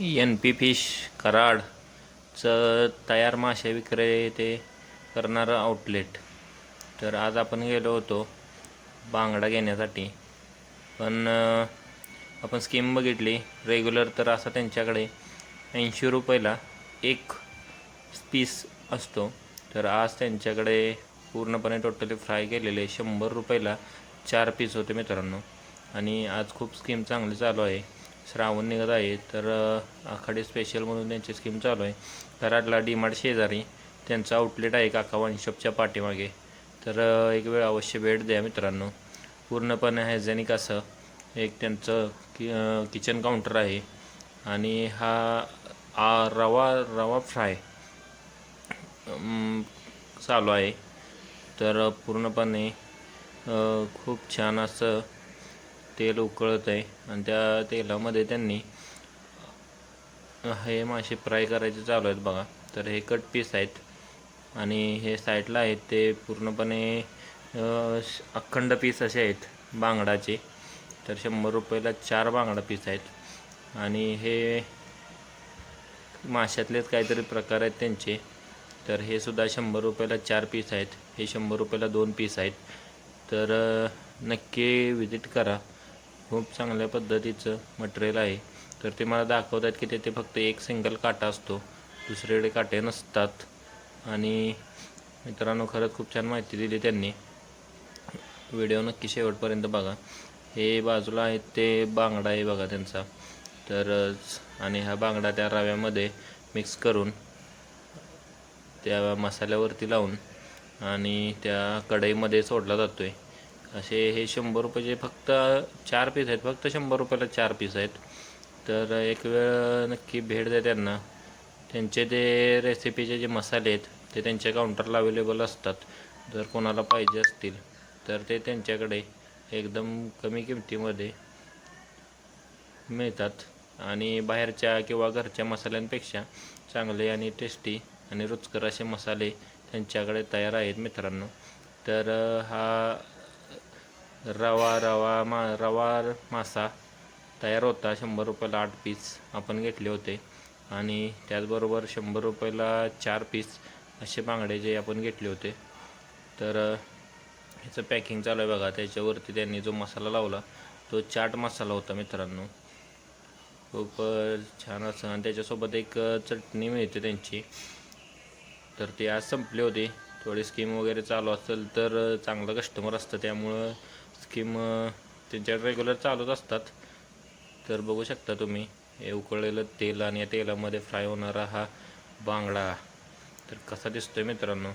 N P fish कराडचं तयार मासे विक्रेते करणारं आउटलेट तर आज आपण गेलो होतो बांगडा घेण्यासाठी. पण आपण स्कीम बघितली. रेग्युलर तर असा त्यांच्याकडे ऐंशी रुपयाला एक पीस असतो. तर आज त्यांच्याकडे पूर्णपणे टोटली फ्राय केलेले शंभर रुपयाला चार पीस होते मित्रांनो. आणि आज खूप स्कीम चांगली चालू आहे. श्रावण निघत आहे तर आखाडे स्पेशल म्हणून त्यांची स्कीम चालू आहे. कराडला डीमार्ट शेजारी त्यांचं आउटलेट आहे काका वनशॉपच्या पाठीमागे. तर एक वेळ अवश्य भेट द्या मित्रांनो. पूर्णपणे हायजेनिक असं एक त्यांचं कि किचन काउंटर आहे. आणि हा आ रवा रवा फ्राय चालू आहे. तर पूर्णपणे खूप छान असं तेल उकळत आहे. आणि त्या तेलामध्ये त्यांनी हे मासे फ्राय करायचे चालू आहेत बघा. तर हे कट पीस आहेत. आणि हे साईडला आहेत ते पूर्णपणे अखंड पीस असे आहेत बांगडाचे. तर शंभर रुपयाला चार बांगडा पीस आहेत. आणि हे माशातलेच काहीतरी प्रकार आहेत त्यांचे. तर हे सुद्धा शंभर रुपयाला चार पीस आहेत. हे शंभर रुपयाला दोन पीस आहेत. तर नक्की विजिट करा. खूप चांगल्या पद्धतीचं मटेरियल आहे. तर ते मला दाखवत आहेत की तेथे फक्त एक सिंगल काटा असतो. दुसरीकडे काटे नसतात. आणि मित्रांनो खरंच खूप छान माहिती दिली त्यांनी. व्हिडिओ नक्की शेवटपर्यंत बघा. हे बाजूला आहेत ते बांगडा आहे बघा त्यांचा. तर आणि हा बांगडा त्या रव्यामध्ये मिक्स करून त्या मसाल्यावरती लावून आणि त्या कढईमध्ये सोडला जातो आहे असे हे शंभर रुपयाचे फक्त चार पीस आहेत फक्त शंभर रुपयाला चार पीस आहेत. तर एक वेळ नक्की भेट द्या त्यांना. त्यांचे ते रेसिपीचे जे मसाले आहेत ते त्यांच्या काउंटरला अवेलेबल असतात. जर कोणाला पाहिजे असतील तर ते त्यांच्याकडे एकदम कमी किमतीमध्ये मिळतात. आणि बाहेरच्या किंवा घरच्या मसाल्यांपेक्षा चांगले आणि टेस्टी आणि रुचकर असे मसाले त्यांच्याकडे तयार आहेत मित्रांनो. तर हा रवा रवा मा रवा मासा तयार होता. शंभर रुपयाला आठ पीस आपण घेतले होते. आणि त्याचबरोबर शंभर रुपयाला चार पीस असे बांगडे जे आपण घेतले होते. तर ह्याचं पॅकिंग चालू आहे बघा. त्याच्यावरती त्यांनी जो मसाला लावला तो चाट मसाला होता मित्रांनो. खूप छान असं. आणि त्याच्यासोबत एक चटणी मिळते त्यांची. तर ते आज संपले होते. थोडी स्कीम वगैरे चालू असेल तर चांगलं कस्टमर असतं. त्यामुळं स्कीम त्यांच्या रेग्युलर चालूच असतात. तर बघू शकता तुम्ही हे उकळलेलं तेल आणि या तेलामध्ये फ्राय होणारा हा बांगडा. तर कसा दिसतोय मित्रांनो?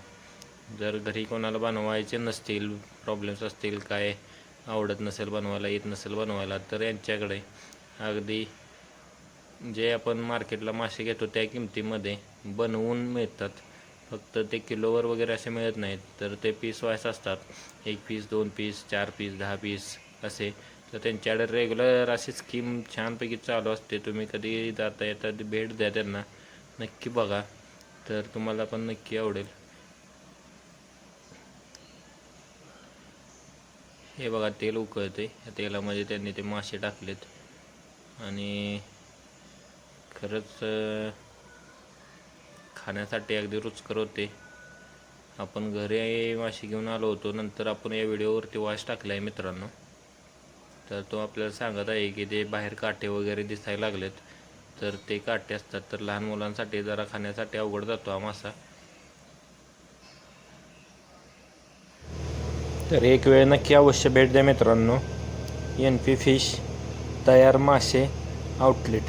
जर घरी कोणाला बनवायचे नसतील प्रॉब्लेम्स असतील काय आवडत नसेल बनवायला येत नसेल बनवायला तर यांच्याकडे अगदी जे आपण मार्केटला मासे घेतो त्या किमतीमध्ये बनवून मिळतात. फक्त ते किलोवर वगैरे असे मिळत नाहीत. तर ते पीस वाईस असतात. एक पीस दोन पीस चार पीस दहा पीस असे. तर त्यांच्याकडे रेग्युलर अशी स्कीम छानपैकी चालू असते. तुम्ही कधी जाता येता भेट द्या त्यांना. नक्की बघा. तर तुम्हाला पण नक्की आवडेल. हे बघा तेल उकळते. या तेलामध्ये त्यांनी ते मासे टाकलेत. आणि खरंच खाण्यासाठी अगदी रुचकर होते. आपण घरी मासे घेऊन आलो होतो. नंतर आपण या व्हिडिओवरती वास टाकला आहे मित्रांनो. तर तो आपल्याला सांगत आहे की ते बाहेर काटे वगैरे दिसायला लागलेत. तर ते काटे असतात तर लहान मुलांसाठी जरा खाण्यासाठी अवघड जातो हा मासा. तर एक वेळ नक्की अवश्य भेट द्या मित्रांनो. एन पी फिश तयार मासे आउटलेट